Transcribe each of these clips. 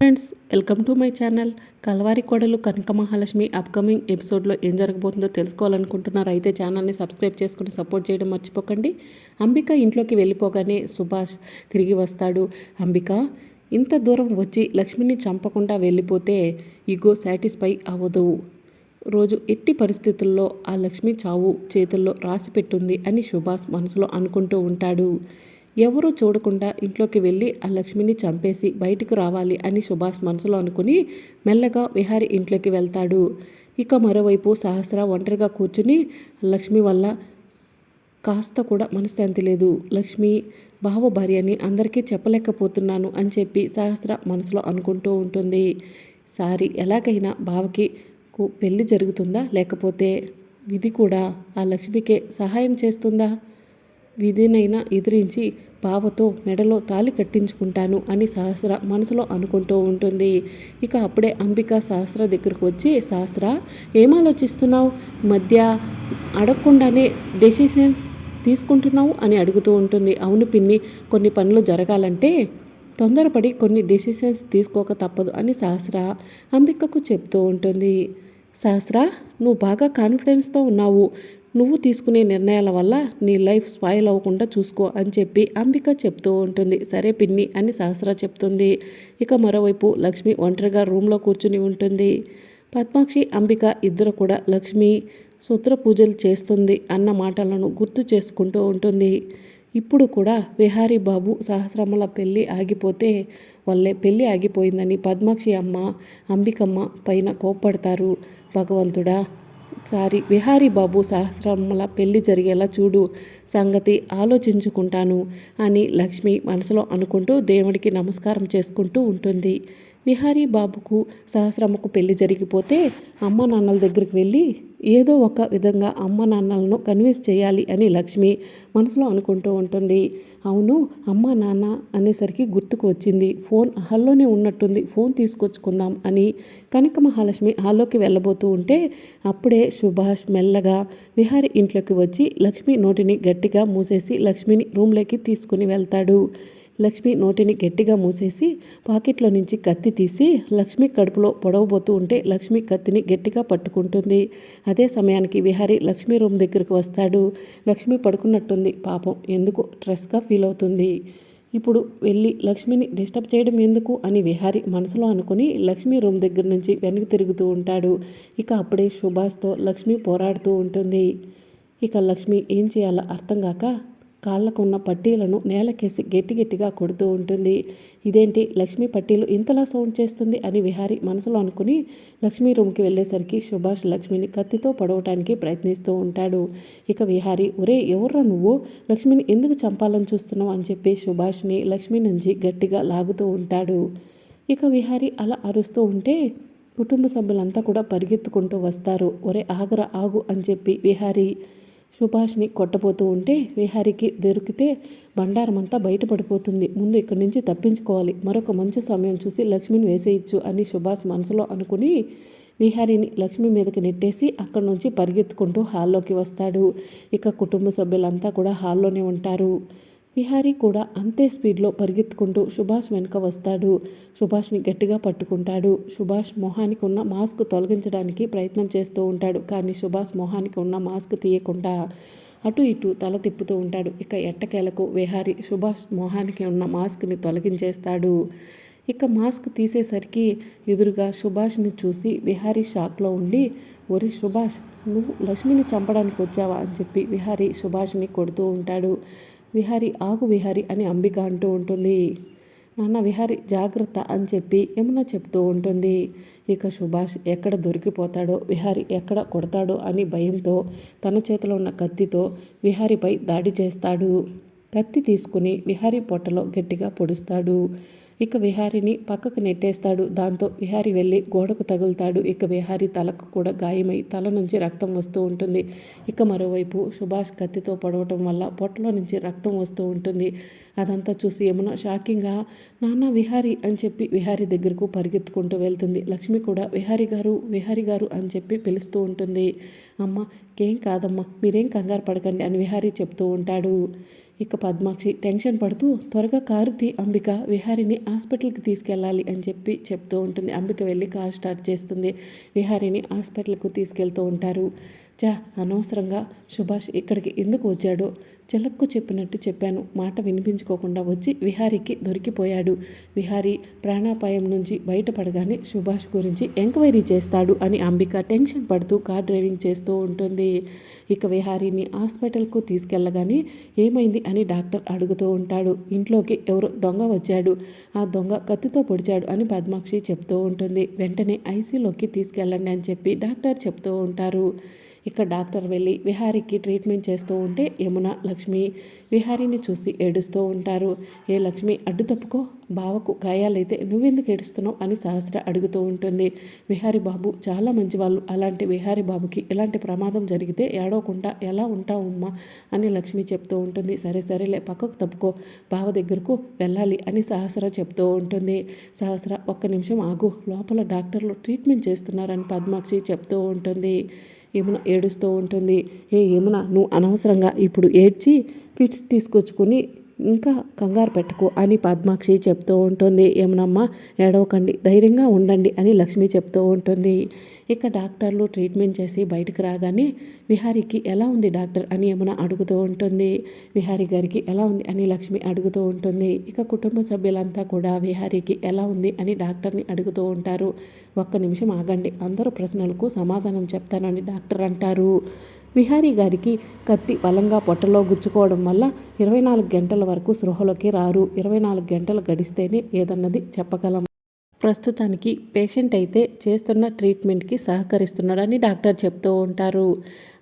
Friends welcome to my channel. Kalavari Kodalu Kanaka Mahalakshmi upcoming ఎపిసోడ్లో ఏం జరగబోతుందో తెలుసుకోవాలనుకుంటున్నారు. అయితే ఛానల్ని సబ్స్క్రైబ్ చేసుకుని సపోర్ట్ చేయడం మర్చిపోకండి. అంబిక ఇంట్లోకి వెళ్ళిపోగానే సుభాష్ తిరిగి వస్తాడు. అంబిక ఇంత దూరం వచ్చి లక్ష్మిని చంపకుండా వెళ్ళిపోతే ఇగో సాటిస్ఫై అవ్వదు రోజు ఎట్టి పరిస్థితుల్లో ఆ లక్ష్మి చావు చేతుల్లో రాసి పెట్టుంది అని సుభాష్ మనసులో అనుకుంటూ ఉంటాడు. ఎవరూ చూడకుండా ఇంట్లోకి వెళ్ళి ఆ లక్ష్మిని చంపేసి బయటకు రావాలి అని సుభాష్ మనసులో అనుకుని మెల్లగా విహారి ఇంట్లోకి వెళ్తాడు. ఇక మరోవైపు సహస్ర ఒంటరిగా కూర్చుని లక్ష్మి వల్ల కాస్త కూడా మనశ్శాంతి లేదు. లక్ష్మి బావ భార్యని అందరికీ చెప్పలేకపోతున్నాను అని చెప్పి సహస్ర మనసులో అనుకుంటూ ఉంటుంది. సారీ ఎలాగైనా బావకి పెళ్ళి జరుగుతుందా లేకపోతే విధి కూడా? ఆ లక్ష్మికే సహాయం చేస్తుందా? విధినైనా ఎదిరించి బావతో మెడలో తాలి కట్టించుకుంటాను అని సహస్ర మనసులో అనుకుంటూ ఉంటుంది. ఇక అప్పుడే అంబిక సహస్ర దగ్గరకు వచ్చి సహస్ర ఏం ఆలోచిస్తున్నావు మధ్య అడగకుండానే డెసిషన్స్ తీసుకుంటున్నావు అని అడుగుతూ ఉంటుంది. అవును పిన్ని కొన్ని పనులు జరగాలంటే తొందరపడి కొన్ని డెసిషన్స్ తీసుకోక తప్పదు అని సహస్ర అంబికకు చెప్తూ ఉంటుంది. సహస్ర నువ్వు బాగా కాన్ఫిడెన్స్తో ఉన్నావు. నువ్వు తీసుకునే నిర్ణయాల వల్ల నీ లైఫ్ స్పాయిల్ అవ్వకుండా చూసుకో అని చెప్పి అంబిక చెప్తూ ఉంటుంది. సరే పిన్ని అని సహస్ర చెప్తుంది. ఇక మరోవైపు లక్ష్మి ఒంటరిగా రూమ్లో కూర్చుని ఉంటుంది. పద్మాక్షి అంబిక ఇద్దరు కూడా లక్ష్మి సూత్ర పూజలు చేస్తుంది అన్న మాటలను గుర్తు చేసుకుంటూ ఉంటుంది. ఇప్పుడు కూడా విహారీ బాబు సహస్రమ్మల పెళ్ళి ఆగిపోతే వాళ్ళే పెళ్ళి ఆగిపోయిందని పద్మాక్షి అమ్మ అంబికమ్మ పైన కోప్పడతారు. భగవంతుడా సారి విహారీ బాబు సహస్రమ్మల పెళ్ళి జరిగేలా చూడు సంగతి ఆలోచించుకుంటాను అని లక్ష్మి మనసులో అనుకుంటూ దేవుడికి నమస్కారం చేసుకుంటూ ఉంటుంది. విహారీ బాబుకు సహస్రమ్మకు పెళ్ళి జరిగిపోతే అమ్మ నాన్నల దగ్గరికి వెళ్ళి ఏదో ఒక విధంగా అమ్మ నాన్నలను కన్విన్స్ చేయాలి అని లక్ష్మి మనసులో అనుకుంటూ ఉంటుంది. అవును అమ్మ నాన్న అనేసరికి గుర్తుకు వచ్చింది. ఫోన్ హాల్లోనే ఉన్నట్టుంది. ఫోన్ తీసుకొచ్చుకుందాం అని కనక మహాలక్ష్మి హాల్లోకి వెళ్ళబోతూ ఉంటే అప్పుడే సుభాష్ మెల్లగా విహారి ఇంట్లోకి వచ్చి లక్ష్మి నోటిని గట్టిగా మూసేసి లక్ష్మిని రూమ్లోకి తీసుకుని వెళ్తాడు. లక్ష్మి నోటిని గట్టిగా మూసేసి పాకెట్లో నుంచి కత్తి తీసి లక్ష్మి కడుపులో పొడవబోతూ ఉంటే లక్ష్మి కత్తిని గట్టిగా పట్టుకుంటుంది. అదే సమయానికి విహారి లక్ష్మి రూమ్ దగ్గరకు వస్తాడు. లక్ష్మి పడుకున్నట్టుంది. పాపం ఎందుకు స్ట్రెస్గా ఫీల్ అవుతుంది. ఇప్పుడు వెళ్ళి లక్ష్మిని డిస్టర్బ్ చేయడం ఎందుకు అని విహారి మనసులో అనుకుని లక్ష్మి రూమ్ దగ్గర నుంచి వెనక్కి తిరుగుతూ ఉంటాడు. ఇక అప్పుడే సుభాష్తో లక్ష్మి పోరాడుతూ ఉంటుంది. ఇక లక్ష్మి ఏం చేయాలో అర్థం కాక కాళ్ళకున్న పట్టీలను నేలకేసి గట్టి గట్టిగా కొడుతూ ఉంటుంది. ఇదేంటి? లక్ష్మి పట్టీలు ఇంతలా సౌండ్ చేస్తుంది అని విహారి మనసులో అనుకుని లక్ష్మి రూమ్కి వెళ్ళేసరికి సుభాష్ లక్ష్మిని కత్తితో పడవటానికి ప్రయత్నిస్తూ ఉంటాడు. ఇక విహారి ఒరే ఎవర్రా నువ్వు? లక్ష్మిని ఎందుకు చంపాలని చూస్తున్నావు? అని చెప్పి సుభాష్ని లక్ష్మి నుంచి గట్టిగా లాగుతూ ఉంటాడు. ఇక విహారి అలా అరుస్తూ ఉంటే కుటుంబ సభ్యులంతా కూడా పరిగెత్తుకుంటూ వస్తారు. ఒరే ఆగరా ఆగు అని చెప్పి విహారీ సుభాష్ని కొట్టబోతూ ఉంటే విహారికి దొరికితే బండారం అంతా బయటపడిపోతుంది. ముందు ఇక్కడి నుంచి తప్పించుకోవాలి. మరొక మంచి సమయం చూసి లక్ష్మిని వేసేయచ్చు అని సుభాష్ మనసులో అనుకుని విహారిని లక్ష్మి మీదకి నెట్టేసి అక్కడి నుంచి పరిగెత్తుకుంటూ హాల్లోకి వస్తాడు. ఇక కుటుంబ సభ్యులంతా కూడా హాల్లోనే ఉంటారు. విహారీ కూడా అంతే స్పీడ్లో పరిగెత్తుకుంటూ సుభాష్ వెనుక వస్తాడు. సుభాష్ని గట్టిగా పట్టుకుంటాడు. సుభాష్ మొహానికి ఉన్న మాస్క్ తొలగించడానికి ప్రయత్నం చేస్తూ ఉంటాడు. కానీ సుభాష్ మొహానికి ఉన్న మాస్క్ తీయకుండా అటు ఇటు తల తిప్పుతూ ఉంటాడు. ఇక ఎట్టకేలకు విహారి సుభాష్ మొహానికి ఉన్న మాస్క్ని తొలగించేస్తాడు. ఇక మాస్క్ తీసేసరికి ఎదురుగా సుభాష్ని చూసి విహారీ షాక్లో ఉండి ఒరి సుభాష్ నువ్వు లక్ష్మిని చంపడానికి వచ్చావా? అని చెప్పి విహారీ సుభాష్ని కొడుతూ ఉంటాడు. విహారి ఆగు విహారి అని అంబిక అంటూ ఉంటుంది. నాన్న విహారి జాగ్రత్త అని చెప్పి యమున చెప్తూ ఉంటుంది. ఇక సుభాష్ ఎక్కడ దొరికిపోతాడో విహారి ఎక్కడ కొడతాడో అని భయంతో తన చేతిలో ఉన్న కత్తితో విహారిపై దాడి చేస్తాడు. కత్తి తీసుకుని విహారీ పొట్టలో గట్టిగా పొడుస్తాడు. ఇక విహారిని పక్కకు నెట్టేస్తాడు. దాంతో విహారి వెళ్ళి గోడకు తగులుతాడు. ఇక విహారి తలకు కూడా గాయమై తల నుంచి రక్తం వస్తూ ఉంటుంది. ఇక మరోవైపు సుభాష్ కత్తితో పడవటం వల్ల పొట్టలో నుంచి రక్తం వస్తూ ఉంటుంది. అదంతా చూసి యమున షాకింగ్గా నాన్న విహారి అని చెప్పి విహారి దగ్గరకు పరిగెత్తుకుంటూ వెళ్తుంది. లక్ష్మి కూడా విహారి గారు విహారి గారు అని చెప్పి పిలుస్తూ ఉంటుంది. అమ్మ ఏం కాదమ్మా మీరేం కంగారు పడకండి అని విహారి చెప్తూ ఉంటాడు. ఇక పద్మాక్షి టెన్షన్ పడుతూ త్వరగా కారు తీ అంబిక విహారిని హాస్పిటల్కి తీసుకెళ్ళాలి అని చెప్పి చెప్తూ ఉంటుంది. అంబిక వెళ్ళి కారు స్టార్ట్ చేస్తుంది. విహారిని హాస్పిటల్కు తీసుకెళ్తూ ఉంటారు. చా అనవసరంగా సుభాష్ ఇక్కడికి ఎందుకు వచ్చాడో చిలక్కు చెప్పినట్టు చెప్పాను. మాట వినిపించుకోకుండా వచ్చి విహారీకి దొరికిపోయాడు. విహారీ ప్రాణాపాయం నుంచి బయటపడగానే సుభాష్ గురించి ఎంక్వైరీ చేస్తాడు అని అంబిక టెన్షన్ పడుతూ కార్ డ్రైవింగ్ చేస్తూ ఉంటుంది. ఇక విహారీని హాస్పిటల్కు తీసుకెళ్ళగానే ఏమైంది అని డాక్టర్ అడుగుతూ ఉంటాడు. ఇంట్లోకి ఎవరో దొంగ వచ్చాడు. ఆ దొంగ కత్తితో పొడిచాడు అని పద్మాక్షి చెప్తూ ఉంటుంది. వెంటనే ఐసీలోకి తీసుకెళ్ళండి అని చెప్పి డాక్టర్ చెప్తూ ఉంటారు. ఇక డాక్టర్ వెళ్ళి విహారీకి ట్రీట్మెంట్ చేస్తూ ఉంటే యమున లక్ష్మి విహారీని చూసి ఏడుస్తూ ఉంటారు. ఏ లక్ష్మి అడ్డు తప్పుకో. బావకు గాయాలైతే నువ్వెందుకు ఏడుస్తున్నావు? అని సహస్ర అడుగుతూ ఉంటుంది. విహారీ బాబు చాలా మంచివాళ్ళు. అలాంటి విహారీ బాబుకి ఇలాంటి ప్రమాదం జరిగితే ఏడవకుండా ఎలా ఉంటావమ్మా? అని లక్ష్మి చెప్తూ ఉంటుంది. సరే సరేలే పక్కకు తప్పుకో. బావ దగ్గరకు వెళ్ళాలి అని సహస్ర చెప్తూ ఉంటుంది. సహస్ర ఒక్క నిమిషం ఆగు. లోపల డాక్టర్లు ట్రీట్మెంట్ చేస్తున్నారని పద్మాక్షి చెప్తూ ఉంటుంది. యమున ఏడుస్తూ ఉంటుంది. ఏ యమున నువ్వు అనవసరంగా ఇప్పుడు ఏడ్చి కిట్స్ తీసుకొచ్చుకొని ఇంకా కంగారు పెట్టుకో అని పద్మాక్షి చెప్తూ ఉంటుంది. యమునమ్మ ఏడవకండి ధైర్యంగా ఉండండి అని లక్ష్మి చెప్తూ ఉంటుంది. ఇక డాక్టర్లు ట్రీట్మెంట్ చేసి బయటకు రాగానే విహారీకి ఎలా ఉంది డాక్టర్? అని యమున అడుగుతూ ఉంటుంది. విహారీ గారికి ఎలా ఉంది? అని లక్ష్మి అడుగుతూ ఉంటుంది. ఇక కుటుంబ సభ్యులంతా కూడా విహారీకి ఎలా ఉంది? అని డాక్టర్ని అడుగుతూ ఉంటారు. ఒక్క నిమిషం ఆగండి. అందరూ ప్రశ్నలకు సమాధానం చెప్తానని డాక్టర్ అంటారు. విహారీ గారికి కత్తి బలంగా పొట్టలో గుచ్చుకోవడం వల్ల ఇరవై నాలుగు గంటల వరకు సృహలోకి రారు. ఇరవై నాలుగు గంటలు గడిస్తేనే ఏదన్నది చెప్పగలం. ప్రస్తుతానికి పేషెంట్ అయితే చేస్తున్న ట్రీట్మెంట్కి సహకరిస్తున్నాడని డాక్టర్ చెప్తూ ఉంటారు.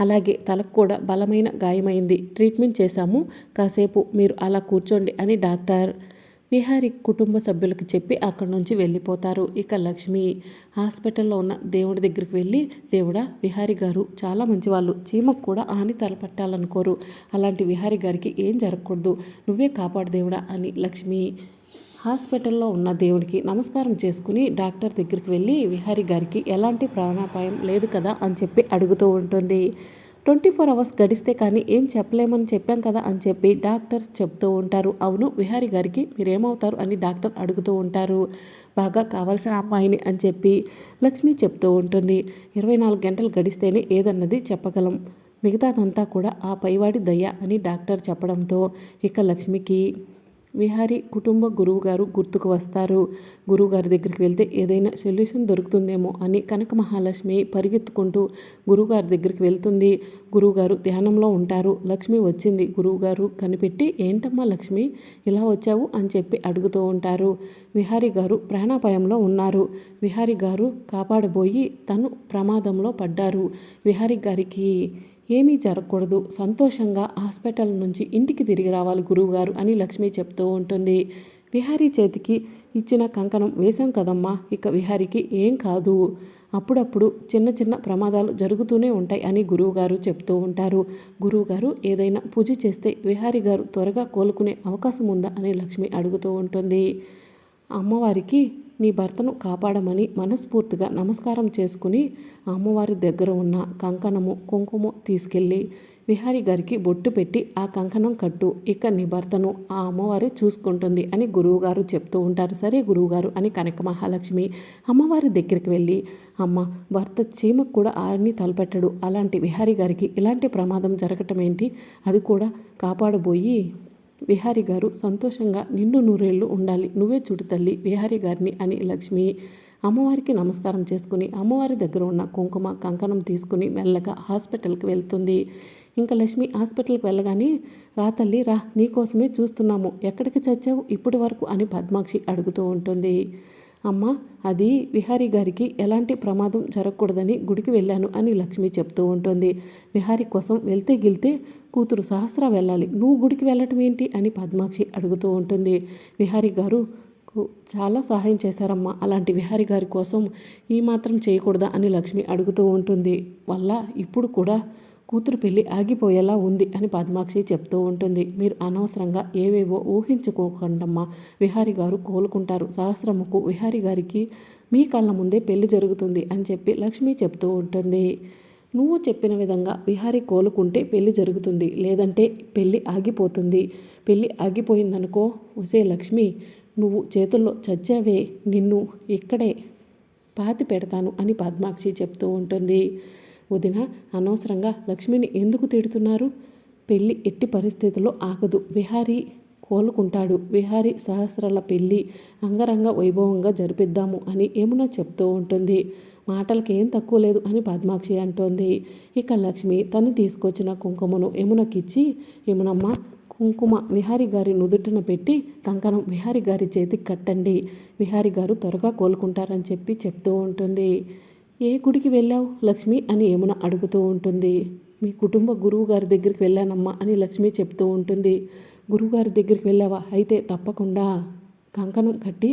అలాగే తలకు కూడా బలమైన గాయమైంది. ట్రీట్మెంట్ చేశాము. కాసేపు మీరు అలా కూర్చోండి అని డాక్టర్ విహారి కుటుంబ సభ్యులకు చెప్పి అక్కడి నుంచి వెళ్ళిపోతారు. ఇక లక్ష్మి హాస్పిటల్లో ఉన్న దేవుడి దగ్గరికి వెళ్ళి దేవుడా విహారి గారు చాలా మంచివాళ్ళు. చీమకు కూడా హాని తలపట్టాలనుకోరు. అలాంటి విహారి గారికి ఏం జరగకూడదు. నువ్వే కాపాడు దేవుడా అని లక్ష్మి హాస్పిటల్లో ఉన్న దేవుడికి నమస్కారం చేసుకుని డాక్టర్ దగ్గరికి వెళ్ళి విహారి గారికి ఎలాంటి ప్రాణాపాయం లేదు కదా అని చెప్పి అడుగుతూ ఉంటుంది. ట్వంటీ ఫోర్ అవర్స్ గడిస్తే కానీ ఏం చెప్పలేమని చెప్పాం కదా అని చెప్పి డాక్టర్స్ చెప్తూ ఉంటారు. అవును విహారి గారికి మీరేమవుతారు అని డాక్టర్ అడుగుతూ ఉంటారు. బాగా కావాల్సిన అమ్మాయిని అని చెప్పి లక్ష్మి చెప్తూ ఉంటుంది. ఇరవై నాలుగు గంటలు గడిస్తేనే ఏదన్నది చెప్పగలం. మిగతాదంతా కూడా ఆ పైవాడి దయ్య అని డాక్టర్ చెప్పడంతో ఇక లక్ష్మికి విహారి కుటుంబ గురువుగారు గుర్తుకు వస్తారు. గురువుగారి దగ్గరికి వెళ్తే ఏదైనా సొల్యూషన్ దొరుకుతుందేమో అని కనక మహాలక్ష్మి పరిగెత్తుకుంటూ గురువుగారి దగ్గరికి వెళ్తుంది. గురువుగారు ధ్యానంలో ఉంటారు. లక్ష్మి వచ్చింది. గురువుగారు కనిపెట్టి ఏంటమ్మా లక్ష్మి ఇలా వచ్చావు? అని చెప్పి అడుగుతూ ఉంటారు. విహారి గారు ప్రాణాపాయంలో ఉన్నారు. విహారి గారు కాపాడబోయి తను ప్రమాదంలో పడ్డారు. విహారి గారికి ఏమీ జరగకూడదు. సంతోషంగా హాస్పిటల్ నుంచి ఇంటికి తిరిగి రావాలి గురువుగారు అని లక్ష్మి చెప్తూ ఉంటుంది. విహారీ చేతికి ఇచ్చిన కంకణం వేశాం కదమ్మా. ఇక విహారీకి ఏం కాదు. అప్పుడప్పుడు చిన్న చిన్న ప్రమాదాలు జరుగుతూనే ఉంటాయి అని గురువుగారు చెప్తూ ఉంటారు. గురువుగారు ఏదైనా పూజ చేస్తే విహారీ గారు త్వరగా కోలుకునే అవకాశం ఉందా అని లక్ష్మి అడుగుతూ ఉంటుంది. అమ్మవారికి నీ భర్తను కాపాడమని మనస్ఫూర్తిగా నమస్కారం చేసుకుని అమ్మవారి దగ్గర ఉన్న కంకణము కుంకుమ తీసుకెళ్ళి విహారీ గారికి బొట్టు పెట్టి ఆ కంకణం కట్టు. ఇక నీ భర్తను ఆ అమ్మవారి చూసుకుంటుంది అని గురువుగారు చెప్తూ ఉంటారు. సరే గురువుగారు అని కనక మహాలక్ష్మి అమ్మవారి దగ్గరికి వెళ్ళి అమ్మ భర్త చీమకు కూడా ఆరిని తలపెట్టడు. అలాంటి విహారీ గారికి ఇలాంటి ప్రమాదం జరగటం ఏంటి? అది కూడా కాపాడబోయి విహారి గారు సంతోషంగా నిండు నూరేళ్ళు ఉండాలి. నువ్వే చూడు తల్లి విహారి గారిని అని లక్ష్మి అమ్మవారికి నమస్కారం చేసుకుని అమ్మవారి దగ్గర ఉన్న కుంకుమ కంకణం తీసుకుని మెల్లగా హాస్పిటల్కి వెళ్తుంది. ఇంకా లక్ష్మి హాస్పిటల్కి వెళ్ళగానే రా తల్లి రా నీకోసమే చూస్తున్నాము. ఎక్కడికి చచ్చావు? ఇప్పటి వరకు అని పద్మాక్షి అడుగుతూ ఉంటుంది. అమ్మ అది విహారీ గారికి ఎలాంటి ప్రమాదం జరగకూడదని గుడికి వెళ్ళాను అని లక్ష్మి చెప్తూ ఉంటుంది. విహారీ కోసం వెళ్తే గిల్తే కూతురు సహస్ర వెళ్ళాలి. నువ్వు గుడికి వెళ్ళటం ఏంటి? అని పద్మాక్షి అడుగుతూ ఉంటుంది. విహారీ గారు చాలా సహాయం చేశారమ్మా. అలాంటి విహారీ గారి కోసం ఈ మాత్రం చేయకూడదా? అని లక్ష్మి అడుగుతూ ఉంటుంది. వల్ల ఇప్పుడు కూడా కూతురు పెళ్ళి ఆగిపోయేలా ఉంది అని పద్మాక్షి చెప్తూ ఉంటుంది. మీరు అనవసరంగా ఏవేవో ఊహించుకోకండమ్మా విహారి గారు కోలుకుంటారు. సహస్రముకు విహారి గారికి మీ కళ్ళ ముందే పెళ్ళి జరుగుతుంది అని చెప్పి లక్ష్మి చెప్తూ ఉంటుంది. నువ్వు చెప్పిన విధంగా విహారీ కోలుకుంటే పెళ్ళి జరుగుతుంది. లేదంటే పెళ్ళి ఆగిపోతుంది. పెళ్ళి ఆగిపోయిందనుకో వసే లక్ష్మి నువ్వు చేతుల్లో చచ్చావే నిన్ను ఇక్కడే పాతి పెడతాను అని పద్మాక్షి చెప్తూ ఉంటుంది. వదిన అనవసరంగా లక్ష్మిని ఎందుకు తిడుతున్నారు? పెళ్ళి ఎట్టి పరిస్థితుల్లో ఆగదు. విహారీ కోలుకుంటాడు. విహారీ సహస్రాల పెళ్ళి అంగరంగ వైభవంగా జరిపిద్దాము అని యమున చెప్తూ ఉంటుంది. మాటలకి ఏం తక్కువ లేదు అని పద్మాక్షి అంటోంది. ఇక లక్ష్మి తను తీసుకొచ్చిన కుంకుమను యమునకిచ్చి యమునమ్మ కుంకుమ విహారి గారి నుదుటిన పెట్టి కంకణం విహారి గారి చేతికి కట్టండి. విహారి గారు త్వరగా కోలుకుంటారని చెప్పి చెప్తూ ఉంటుంది. ఏ గుడికి వెళ్ళావు? లక్ష్మి అని యమున అడుగుతూ ఉంటుంది. మీ కుటుంబ గురువు గారి దగ్గరికి వెళ్ళానమ్మా అని లక్ష్మి చెప్తూ ఉంటుంది. గురువుగారి దగ్గరికి వెళ్ళావా? అయితే తప్పకుండా. కంకణం కట్టి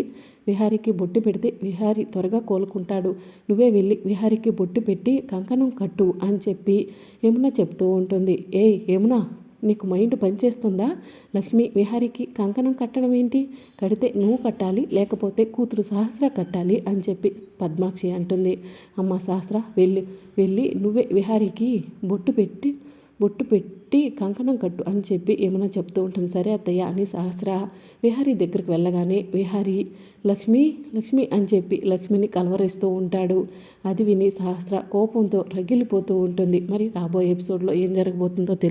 విహారికి బొట్టు పెడితే విహారి త్వరగా కోలుకుంటాడు. నువ్వే వెళ్ళి విహారికి బొట్టు పెట్టి కంకణం కట్టు అని చెప్పి యమున చెప్తూ ఉంటుంది. ఏయ్ యమున! నీకు మైండ్ పనిచేస్తుందా? లక్ష్మి విహారికి కంకణం కట్టడం ఏంటి? కడితే నువ్వు కట్టాలి లేకపోతే కూతురు సహస్ర కట్టాలి అని చెప్పి పద్మాక్షి అంటుంది. అమ్మ సహస్ర వెళ్ళి వెళ్ళి నువ్వే విహారికి బొట్టు పెట్టి బొట్టు పెట్టి కంకణం కట్టు అని చెప్పి ఏమైనా చెప్తూ ఉంటుంది. సరే అత్తయ్య అని సహస్ర విహారీ దగ్గరికి వెళ్ళగానే విహారీ లక్ష్మి లక్ష్మి అని చెప్పి లక్ష్మిని కలవరిస్తూ ఉంటాడు. అది విని సహస్ర కోపంతో రగిలిపోతూ ఉంటుంది. మరి రాబోయే ఎపిసోడ్లో ఏం జరగబోతుందో తెలియదు